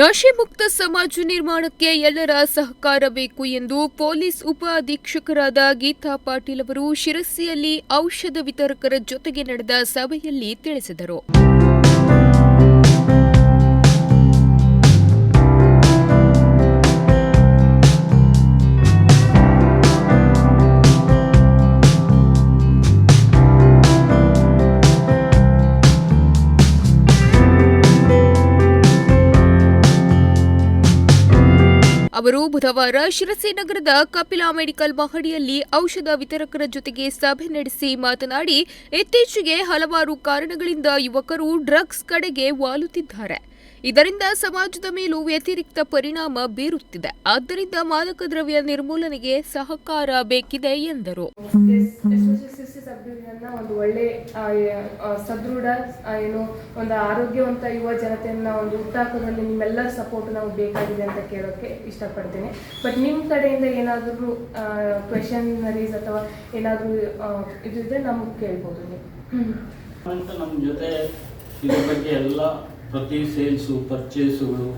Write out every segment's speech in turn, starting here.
ನಶೆ ಮುಕ್ತ ಸಮಾಜ ನಿರ್ಮಾಣಕ್ಕೆ ಎಲ್ಲರ ಸಹಕಾರ ಬೇಕು ಎಂದು ಪೊಲೀಸ್ ಉಪ ಅಧೀಕ್ಷಕರಾದ ಗೀತಾ ಪಾಟೀಲ್ ಅವರು ಶಿರಸಿಯಲ್ಲಿ ಔಷಧ ವಿತರಕರ ಜೊತೆಗೆ ನಡೆದ ಸಭೆಯಲ್ಲಿ ತಿಳಿಸಿದರು. ಅವರು ಬುಧವಾರ ಶಿರಸಿ ನಗರದ ಕಪಿಲಾ ಮೆಡಿಕಲ್ ಮಹಡಿಯಲ್ಲಿ ಔಷಧ ವಿತರಕರ ಜೊತೆಗೆ ಸಭೆ ನಡೆಸಿ ಮಾತನಾಡಿ, ಇತ್ತೀಚೆಗೆ ಹಲವಾರು ಕಾರಣಗಳಿಂದ ಯುವಕರು ಡ್ರಗ್ಸ್ ಕಡೆಗೆ ವಾಲುತ್ತಿದ್ದಾರೆ. ಇದರಿಂದ ಸಮಾಜದ ಮೇಲೂ ವ್ಯತಿರಿಕ್ತ ಪರಿಣಾಮ ಬೀರುತ್ತಿದೆ. ಆದ್ದರಿಂದ ಮಾದಕ ದ್ರವ್ಯ ನಿರ್ಮೂಲನೆಗೆ ಸಹಕಾರ ಬೇಕಿದೆ ಎಂದರು. ಡಿವಿಷನ್ನ ಒಂದು ಒಳ್ಳೆ ಸದೃಢ ಏನು, ಒಂದು ಆರೋಗ್ಯವಂತ ಯುವ ಜನತೆಯನ್ನ ಒಂದು ಹುಟ್ಟಾಕೋದ್ರಲ್ಲಿ ನಿಮ್ಮೆಲ್ಲರ ಸಪೋರ್ಟ್ ನಾವು ಬೇಕಾಗಿದೆ ಅಂತ ಕೇಳೋಕ್ಕೆ ಇಷ್ಟಪಡ್ತೇನೆ. ಬಟ್ ನಿಮ್ಮ ಕಡೆಯಿಂದ ಏನಾದರೂ ಕ್ವೆಶನರೀಸ್ ಅಥವಾ ಏನಾದರೂ ಇದ್ರೆ ನಮಗೆ ಕೇಳ್ಬೋದು ನೀವು. ಅಂತ ನಮ್ಮ ಜೊತೆ ಇದ್ರ ಬಗ್ಗೆ ಎಲ್ಲ ಪ್ರತಿ ಸೇಲ್ಸು ಪರ್ಚೇಸುಗಳು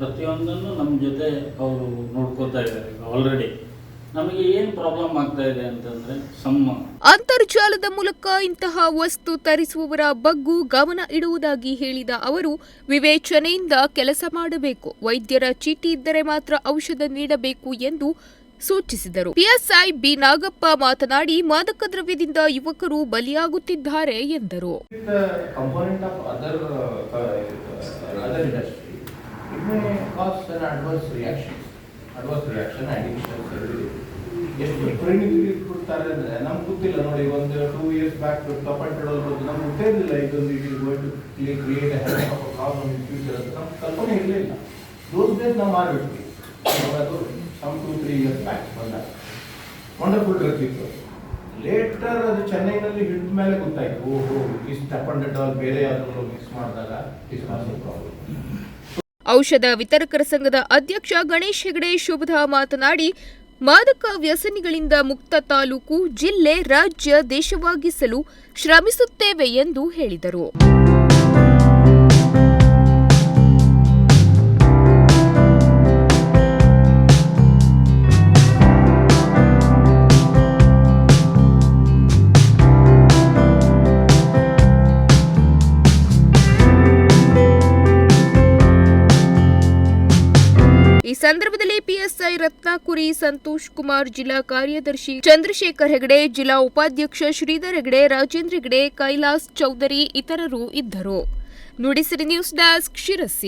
ಪ್ರತಿಯೊಂದನ್ನು ನಮ್ಮ ಜೊತೆ ಅವರು ನೋಡ್ಕೋತಾ ಇದ್ದಾರೆ ಆಲ್ರೆಡಿ ನಮಗೆ ಏನು ಪ್ರಾಬ್ಲಮ್ ಆಗ್ತಾ ಇದೆ ಅಂತಂದ್ರೆ ಸಮ್ಮ. ಅಂತರ್ಜಾಲದ ಮೂಲಕ ಇಂತಹ ವಸ್ತು ತರಿಸುವವರ ಬಗ್ಗೂ ಗಮನ ಇಡುವುದಾಗಿ ಹೇಳಿದ ಅವರು ವಿವೇಚನೆಯಿಂದ ಕೆಲಸ ಮಾಡಬೇಕು ವೈದ್ಯರ ಚೀಟಿ ಇದ್ದರೆ ಮಾತ್ರ ಔಷಧ ನೀಡಬೇಕು ಎಂದು ಸೂಚಿಸಿದರು. ಪಿಎಸ್ಐ ಬಿ ನಾಗಪ್ಪ ಮಾತನಾಡಿ ಮಾದಕ ದ್ರವ್ಯದಿಂದ ಯುವಕರು ಬಲಿಯಾಗುತ್ತಿದ್ದಾರೆ ಎಂದರು. it may cause an adverse reaction, adverse reaction addiction, everything. ಎಷ್ಟು ಪರಿಣಿತಿ ಕೊಡ್ತಾರೆ ಅಂದರೆ ನಮ್ಗೆ ಗೊತ್ತಿಲ್ಲ ನೋಡಿ ಒಂದು ಟೂ ಇಯರ್ಸ್ ಬ್ಯಾಕ್ ಟಪ್ ಬಂದು ನಮ್ಗೆ ಗೊತ್ತಿರಲಿಲ್ಲ ಇದೊಂದು it is going to create problem in future ಅಂತ. ನಮ್ಗೆ ಕಲ್ಪನೆ ಇರಲಿಲ್ಲ. ದೋಸ್ ಡೇಸ್ ನಾವು ಮಾಡಿಬಿಟ್ವಿ. ಅದು some two three years back ಬಂದಾಗ. ವಂಡರ್ಫುಲ್ ಡ್ರೆಸ್ ಇತ್ತು. ಲೇಟರ್ ಅದು ಚೆನ್ನೈನಲ್ಲಿ ಹಿಡಿದ ಮೇಲೆ ಗೊತ್ತಾಯ್ತು. ಓಹೋ ಇಸ್ ಟಪ್ ಅಂಡ್ ಡಾಲ್ ಬೇರೆ ಯಾವ್ದಾದ್ರು ಮಿಕ್ಸ್ ಮಾಡಿದಾಗ ಇಸ್ ಆಲ್ಸೋ ಪ್ರಾಬ್ಲಮ್ ಔಷಧ ವಿತರಕರ ಸಂಘದ ಅಧ್ಯಕ್ಷ ಗಣೇಶ್ ಹೆಗಡೆ ಶುಭದ ಮಾತನಾಡಿ, ಮಾದಕ ವ್ಯಸನಿಗಳಿಂದ ಮುಕ್ತ ತಾಲೂಕು, ಜಿಲ್ಲೆ, ರಾಜ್ಯ ದೇಶವಾಗಿಸಲು ಶ್ರಮಿಸುತ್ತೇವೆ ಎಂದು ಹೇಳಿದರು. ಸಂದರ್ಭದಲ್ಲಿ ಪಿಎಸ್ಐ ರತ್ನಾಕುರಿ, ಸಂತೋಷ್ ಕುಮಾರ್ ಜಿಲ್ಲಾ ಕಾರ್ಯದರ್ಶಿ ಚಂದ್ರಶೇಖರ್ ಹೆಗಡೆ, ಜಿಲ್ಲಾ ಉಪಾಧ್ಯಕ್ಷ ಶ್ರೀಧರ್ ಹೆಗಡೆ, ರಾಜೇಂದ್ರ ಹೆಗಡೆ, ಕೈಲಾಸ್ ಚೌಧರಿ ಇತರರು ಇದ್ದರು. Nudisiri news desk Sirsi.